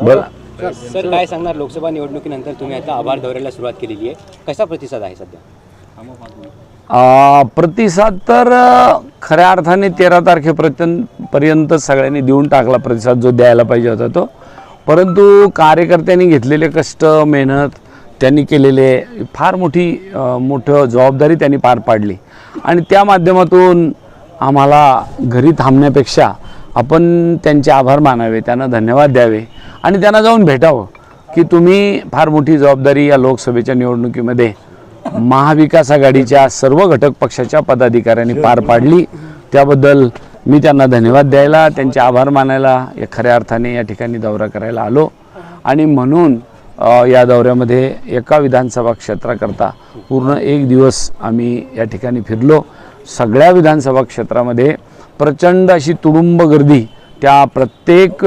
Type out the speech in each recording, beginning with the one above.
बोला। सर काय सांगणार? लोकसभा निवडणुकीनंतर तुम्ही आता आभार दौऱ्याला सुरुवात केलेली आहे. कसा प्रतिसाद आहे सध्या? आ, प्रतिसाद तर खऱ्या अर्थाने तेरा तारखेपर्यंत पर्यंत सगळ्यांनी देऊन टाकला प्रतिसाद जो द्यायला पाहिजे होता तो. परंतु कार्यकर्त्यांनी घेतलेले कष्ट मेहनत त्यांनी केलेले फार मोठी मोठं जबाबदारी त्यांनी पार पाडली. आणि त्या माध्यमातून आम्हाला घरी थांबण्यापेक्षा आपण त्यांचे आभार मानावे त्यांना धन्यवाद द्यावे आणि त्यांना जाऊन भेटावं की तुम्ही फार मोठी जबाबदारी या लोकसभेच्या निवडणुकीमध्ये महाविकास आघाडीच्या सर्व घटक पक्षाच्या पदाधिकाऱ्यांनी पार पाडली. त्याबद्दल मी त्यांना धन्यवाद द्यायला त्यांचे आभार मानायला या खऱ्या अर्थाने या ठिकाणी दौरा करायला आलो. आणि म्हणून या दौऱ्यामध्ये एका विधानसभा क्षेत्राकरता पूर्ण एक दिवस आम्ही या ठिकाणी फिरलो. सगळ्या विधानसभा क्षेत्रामध्ये प्रचंड अशी तुडुंब गर्दी त्या प्रत्येक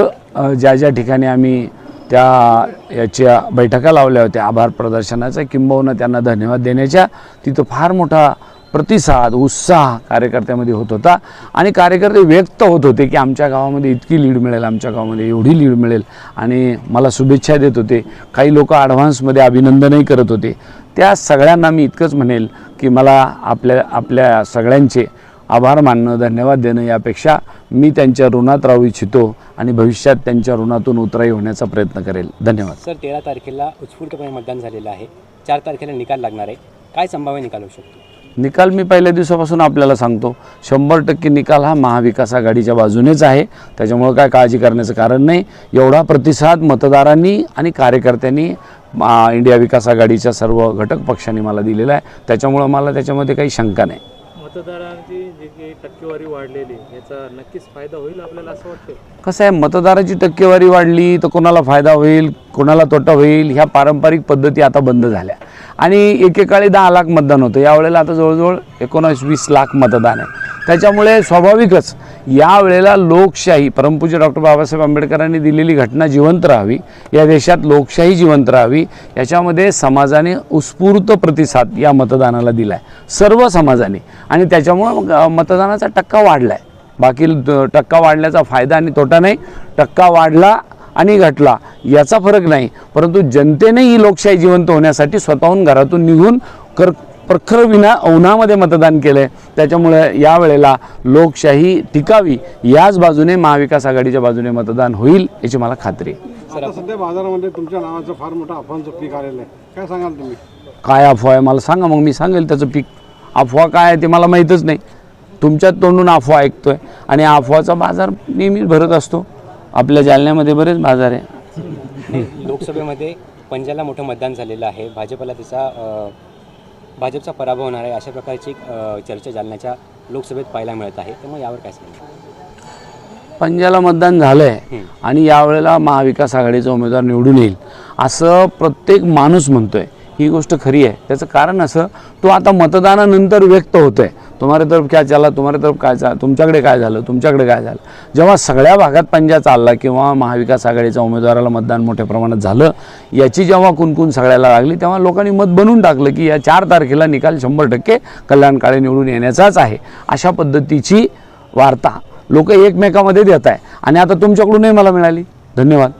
ज्या ज्या ठिकाणी आम्ही त्या याच्या बैठका लावल्या होत्या आभार प्रदर्शनाचा किंबहुना त्यांना धन्यवाद देण्याच्या तिथं फार मोठा प्रतिसाद उत्साह कार्यकर्त्यामध्ये होत होता. आणि कार्यकर्ते व्यक्त होत होते की आमच्या गावामध्ये इतकी लीड मिळेल आमच्या गावामध्ये एवढी लीड मिळेल. आणि मला शुभेच्छा देत होते. काही लोक ॲडव्हान्समध्ये अभिनंदनही करत होते. त्या सगळ्यांना मी इतकंच म्हणेल की मला आपल्या आपल्या सगळ्यांचे आभार मानणं धन्यवाद देणं यापेक्षा मी त्यांच्या ऋणात राहू इच्छितो आणि भविष्यात त्यांच्या ऋणातून उतराई होण्याचा प्रयत्न करेल. धन्यवाद. सर तेरा तारखेला उत्स्फूर्तपणे मतदान झालेलं आहे. चार तारखेला निकाल लागणार आहे. काय संभाव्य निकाल होऊ शकतो? निकाल मी पहिल्या दिवसापासून आपल्याला सांगतो. शंभर टक्के निकाल हा महाविकास आघाडीच्या बाजूनेच आहे. त्याच्यामुळं काय काळजी करण्याचं कारण नाही. एवढा प्रतिसाद मतदारांनी आणि कार्यकर्त्यांनी इंडिया विकास आघाडीच्या सर्व घटक पक्षांनी मला दिलेला आहे. त्याच्यामुळं मला त्याच्यामध्ये काही शंका नाही. मतदारांची जी काही टक्केवारी वाढलेली याचा नक्कीच फायदा होईल आपल्याला असं वाटतं कसं आहे मतदाराची टक्केवारी वाढली तर कोणाला फायदा होईल कोणाला तोटा होईल ह्या पारंपरिक पद्धती आता बंद झाल्या. आणि एकेकाळी दहा लाख मतदान होतं. यावेळेला आता जवळजवळ एकोणास वीस लाख मतदान आहे. त्याच्यामुळे स्वाभाविकच यावेळेला लोकशाही परमपूज्य डॉक्टर बाबासाहेब आंबेडकरांनी दिलेली घटना जिवंत राहावी या देशात लोकशाही जिवंत राहावी याच्यामध्ये समाजाने उत्स्फूर्त प्रतिसाद या मतदानाला दिला आहे सर्व समाजाने. आणि त्याच्यामुळं मतदानाचा टक्का वाढला आहे बाकी टक्का वाढल्याचा फायदा आणि तोटा नाही. टक्का वाढला आणि घटला याचा फरक नाही. परंतु जनतेने ही लोकशाही जिवंत होण्यासाठी स्वतःहून घरातून निघून कर प्रखर विना औनामध्ये मतदान केलं आहे त्याच्यामुळे यावेळेला लोकशाही टिकावी याच बाजूने महाविकास आघाडीच्या बाजूने मतदान होईल याची मला खात्री आहे. आता सध्या बाजारामध्ये तुमच्या नावाचं फार मोठं अफवांचं पीक आलेलं आहे. काय सांगाल तुम्ही? काय अफवा आहे? मला सांगा मग मी सांगेल त्याचं पीक. अफवा काय आहे ते मला माहीतच नाही. तुमच्याच तोंडून अफवा ऐकतोय. आणि अफवाचा बाजार नेहमीच भरत असतो. आपल्या जालन्यामध्ये बरेच बाजार आहे. लोकसभेमध्ये पंजाला मोठं मतदान झालेलं आहे. भाजपला त्याचा भाजपचा पराभव होणार आहे अशा प्रकारची चर्चा जालन्याच्या लोकसभेत पाहायला मिळत आहे. त्यामुळे यावर काय सांगणार? पंजाला मतदान झालं आहे आणि यावेळेला महाविकास आघाडीचा उमेदवार निवडून येईल असं प्रत्येक माणूस म्हणतोय. ही गोष्ट खरी आहे. त्याचं कारण असं तो आता मतदानानंतर व्यक्त होतोय. तुम्हारे तरफ क्या चला तुम्हारे तरफ काय चाल तुमच्याकडे काय झालं तुमच्याकडे काय झालं? जेव्हा सगळ्या भागात पंजा चालला किंवा महाविकास आघाडीच्या उमेदवाराला मतदान मोठ्या प्रमाणात झालं याची जेव्हा कुणकुण सगळ्याला लागली तेव्हा लोकांनी मत बनवून टाकलं की या चार तारखेला निकाल शंभर टक्के कल्याण काळे निवडून येण्याचाच आहे. अशा पद्धतीची वार्ता लोक एकमेकामध्ये देत आहे आणि आता तुमच्याकडूनही मला मिळाली. धन्यवाद.